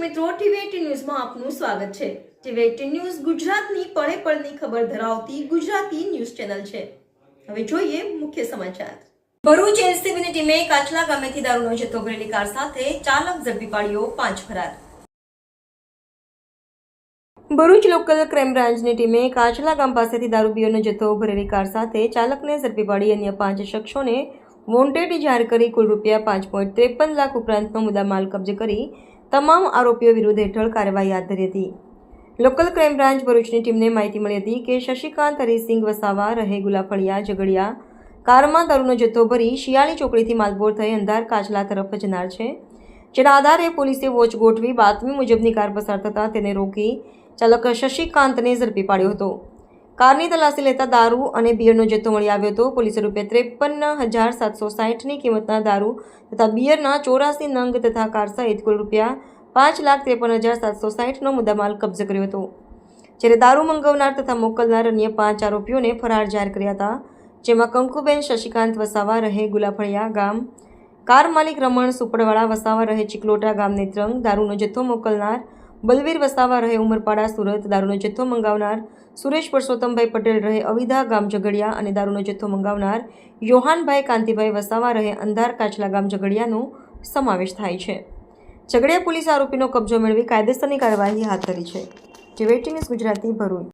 મિત્રો, ટીવી ન્યૂઝમાં આપનું સ્વાગત છે. ટીવી ન્યૂઝ ગુજરાતની પળે પળની ખબર ધરાવતી ગુજરાતી ન્યૂઝ ચેનલ છે. હવે જોઈએ મુખ્ય સમાચાર. ભરૂચ એનસીબીની ટીમે કાચલા ગામેથી દારૂનો જથ્થો ભરેલી કાર સાથે ચાલક ઝડપી પાડ્યો પાંચ ફરાર. ભરૂચ લોકલ ક્રાઇમ બ્રાન્ચની ટીમે કાચલા ગામ પાસેથી દારૂબીઓનો જથ્થો ભરેલી કાર સાથે ચાલકને ઝડપી પાડી અન્ય પાંચ શખ્સોને વોન્ટેડ જાહેર કરી કુલ રૂપિયા પાંચ પોઈન્ટ ત્રેપન લાખ ઉપરાંતનો મુદ્દામાલ કબજે કરી તમામ આરોપીઓ વિરુદ્ધ હેઠળ કાર્યવાહી હાથ ધરી હતી. લોકલ ક્રાઇમ બ્રાન્ચ ભરૂચની ટીમને માહિતી મળી હતી કે શશિકાંત હરિસિંગ વસાવા, રહે ગુલાફળિયા, ઝઘડિયા, કારમાં દારૂનો જથ્થો ભરી શિયાળી ચોકડીથી માલપોર થઈ અંધાર કાચલા તરફ જનાર છે. જેના આધારે પોલીસે વોચ ગોઠવી બાતમી મુજબની કાર પસાર થતાં તેને રોકી ચાલક શશિકાંતને ઝડપી પાડ્યો હતો. કારની તલાશી લેતા દારૂ અને બિયરનો જથ્થો મળી આવ્યો હતો. પોલીસે રૂપિયા ત્રેપન હજાર સાતસો સાઠની કિંમતના દારૂ તથા બિયરના ચોરાસી નંગ તથા કાર સહિત કુલ રૂપિયા પાંચ લાખ ત્રેપન હજાર સાતસો સાઠનો મુદ્દામાલ કબજે કર્યો હતો. જ્યારે દારૂ મંગાવનાર તથા મોકલનાર અન્ય પાંચ આરોપીઓને ફરાર જાહેર કર્યા હતા, જેમાં કંકુબેન શશિકાંત વસાવા રહે ગુલાફળિયા ગામ, કાર માલિક રમણ સુપડવાળા વસાવા રહે ચિકલોટા ગામ નેત્રંગ, દારૂનો જથ્થો મોકલનાર બલવીર વસાવા રહે ઉમરપાડા સુરત, દારૂનો જથ્થો મંગાવનાર સુરેશ પરસોત્તમભાઈ પટેલ રહે અવિધા ગામ ઝઘડિયા અને દારૂનો જથ્થો મંગાવનાર યોહાનભાઈ કાંતિભાઈ વસાવા રહે અંધાર કાચલા ગામ ઝઘડિયાનો સમાવેશ થાય છે. ઝઘડિયા પોલીસ આરોપીનો કબજો મેળવી કાયદેસરની કાર્યવાહી હાથ ધરી છે. જે ઇઝ ગુજરાતી ભરૂચ.